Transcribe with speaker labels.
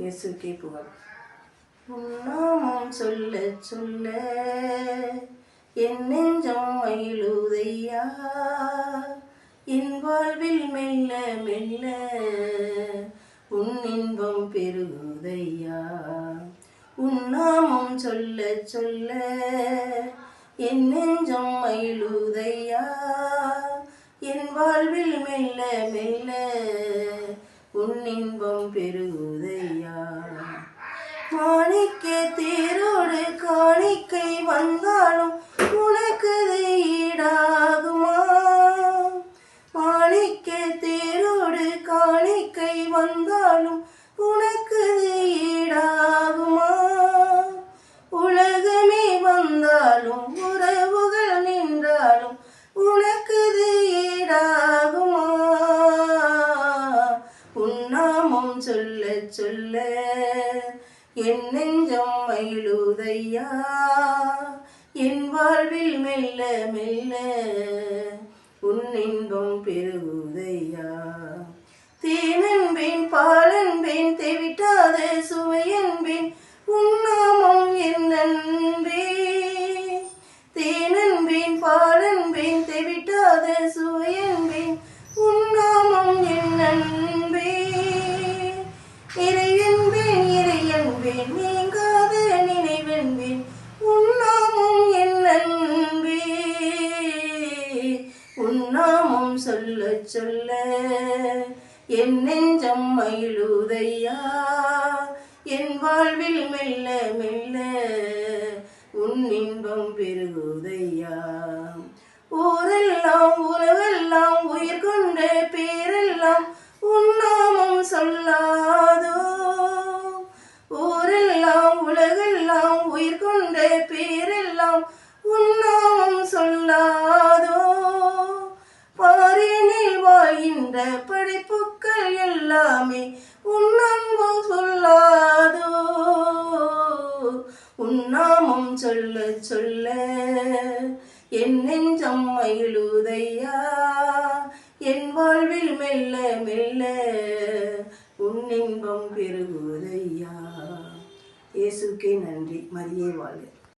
Speaker 1: இயேசுக்கே புகழ். உன்னாமம் சொல்ல சொல்ல என் நெஞ்சம் மயிலுதையா என் வாழ்வில் மெல்ல மெல்ல உன் இன்பம் பெருகுதையா? உன்னாமம் சொல்ல சொல்ல என் நெஞ்சம் மயிலுதையா என் வாழ்வில் மெல்ல மெல்ல உன் பெருகுதையா மாணிக்க தேரோடு காணிக்கை வந்தாலும் உனக்கு ஈடாகுமா? மாணிக்க தேரோடு காணிக்கை வந்தாலும் உன்னாமம் சொல்ல சொல்ல என் நெஞ்சம் மயிலுதையா? என் வாழ்வில் மெல்ல மெல்ல உன் இன்பம் பெருகுதையா? தேனன்பேன் பால் நீங்காத நினைவென்பேன் உன்னாமும் என் நண்பே உன்னாமம் சொல்ல சொல்ல என் நெஞ்சம் மயிலுதையா? என் வாழ்வில் மெல்ல மெல்ல உன் இன்பம் பெருகுதையா? ஊரெல்லாம் உறவெல்லாம் உயிர் கொண்ட பேரெல்லாம் உன்னாமம் சொல்லா உயிர் கொண்ட பேரெல்லாம் உன்னாமம் சொல்லாதோ? பாரினில் வாழ்கின்ற படைப்புக்கள் எல்லாமே உன்னன்பு சொல்லாதோ? உன்னாமம் சொல்ல சொல்ல என் நெஞ்சம் மயிலுதையா என் வாழ்வில் மெல்ல மெல்ல உன் இன்பம் பெருகுதையா? இயேசுக்கே நன்றி. மரியே வாழ்க.